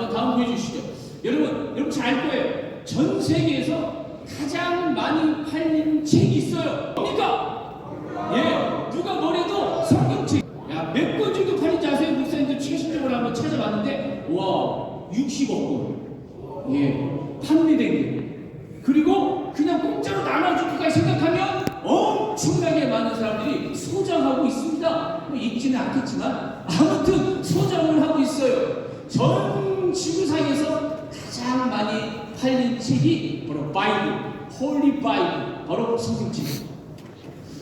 한번 다음 보여주시죠. 여러분, 여러분 잘알 거예요. 전 세계에서 가장 많이 팔린 책이 있어요. 뭡니까? 예, 누가 뭐래도 성경책. 야, 몇 권 정도 팔린지 아세요? 목사님들 최신적으로 한번 찾아봤는데, 와, 60억 권. 예, 판매된 게. 그리고 그냥 공짜로 나눠주기까지 생각하면 엄청나게 많은 사람들이 소장하고 있습니다. 뭐 읽지는 않겠지만 아무튼 소장을 하고 있어요. 전 지구상에서 가장 많이 팔린 책이 바로 바이블, 홀리 바이블, 바로 성경책.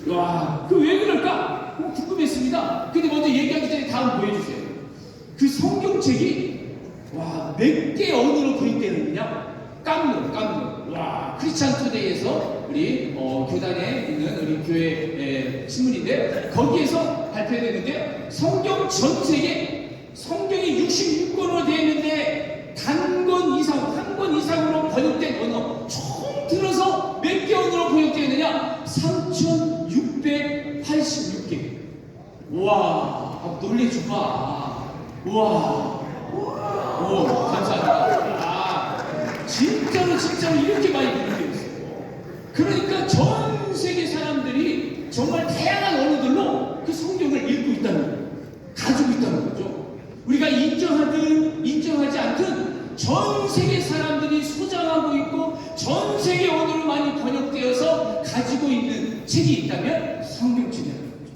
와, 그 왜 그럴까? 뭐 궁금했습니다. 근데 먼저 얘기하기 전에 다음 보여주세요. 그 성경책이 와, 몇 개 언어로 번역되느냐? 깜놀, 깜놀. 와, 크리스찬 투데이에서 우리 어, 교단에 있는 우리 교회 에, 신문인데 거기에서 발표되는데 성경 전 세계 성경이 66권으로 되어 단권 이상, 한권 이상으로 번역된 언어 총 들어서 몇 개 언어로 번역되어 있느냐? 3,686개. 와, 아, 놀래줘봐. 와, 오, 감사합니다. 아, 진짜로 진짜로 이렇게 많이 번역되어 있어요. 그러니까 전 세계 사람들이 정말 다양한 언어들로 그 성경을 읽고 있다는 거예요. 전 세계 언어로 많이 번역되어서 가지고 있는 책이 있다면 성경책이라는 거죠.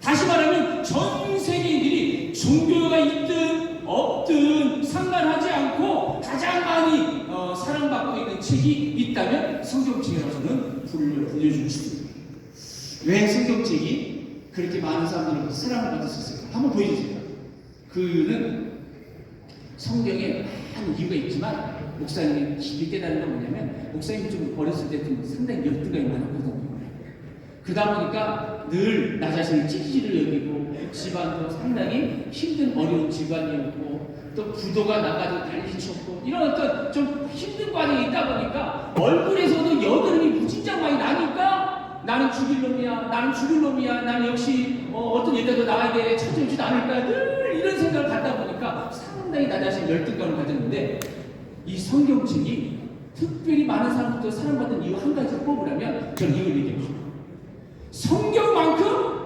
다시 말하면 전 세계인들이 종교가 있든 없든 상관하지 않고 가장 많이 어, 사랑받고 있는 책이 있다면 성경책이라고 저는 불려, 불려주고 싶습니다. 왜 성경책이 그렇게 많은 사람들을 사랑을 받았었을까? 한번 보여주세요. 그는 성경에 많은 이유가 있지만 목사님이 깊이 깨달은 건 뭐냐면 목사님이 좀 어렸을 때 좀 상당히 열등감이 많았거든요. 그러다 보니까 늘 나 자신을 찌질을 여기고 집안도 상당히 힘든 어려운 집안이었고 또 부도가 나가도 난리쳤고 이런 어떤 좀 힘든 과정이 있다 보니까 얼굴에서도 여드름이 무진장 많이 나니까 나는 죽일 놈이야 나는 죽일 놈이야 나는 역시 어, 떤 일이라도 나에게 찾아오지도 않을까 늘 이런 생각을 갖다 보니까 나 자신 열등감을 가졌는데 이 성경책이 특별히 많은 사람들도 사랑받는 이유 한 가지 뽑으라면 저는 이걸 얘기합니다. 성경만큼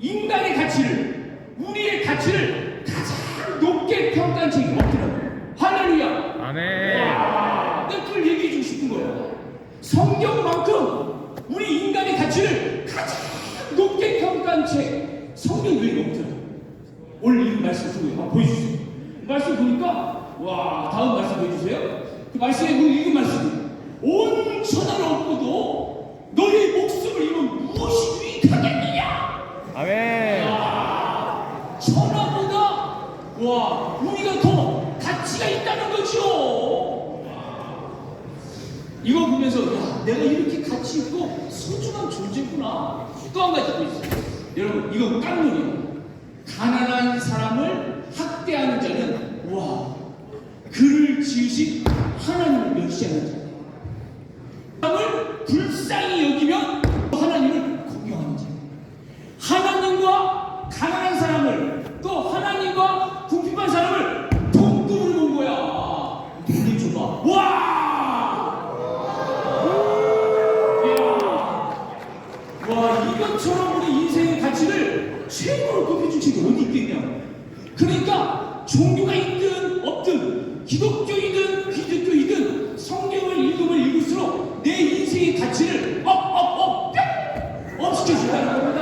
인간의 가치를 우리의 가치를 가장 높게 평가한 책이 없더라고요. 할렐루야. 아멘. 그걸 얘기해 주고 싶은 거예요. 성경만큼 우리 인간의 가치를 가장 높게 평가한 책 성경 외에 없더라고요. 오늘 이 말씀 한번 보여주세요. 말씀 보니까 와 다음 말씀 보여주세요. 그 말씀에 오늘 읽은 말씀 온 천하를 얻고도 너의 목숨을 잃으면 무엇이 유익하겠느냐? 아멘. 와, 천하보다 와 우리가 더 가치가 있다는 거죠. 이거 보면서 야 내가 이렇게 가치 있고 소중한 존재구나. 또 한 가지 더 있어요. 여러분 이거 깡놀이에요. 가난한 사람을 학대하는 자는 와 그를 지으신 하나님을 멸시하는 자. 사람을 불쌍히 여기면 하나님을 공경하는 자. 하나님과 가난한 사람을 또 하나님과 궁핍한 사람을 동급으로 본 거야. 돌려줘봐. 와! 이야. 와 이것처럼 우리 인생의 가치를 최고로 높여준 책이 어디 있겠냐? 그러니까 종교가 있든 없든 기독교이든 읽을수록 내 인생의 가치를 업업업 뿅 업시켜준다는 겁니다.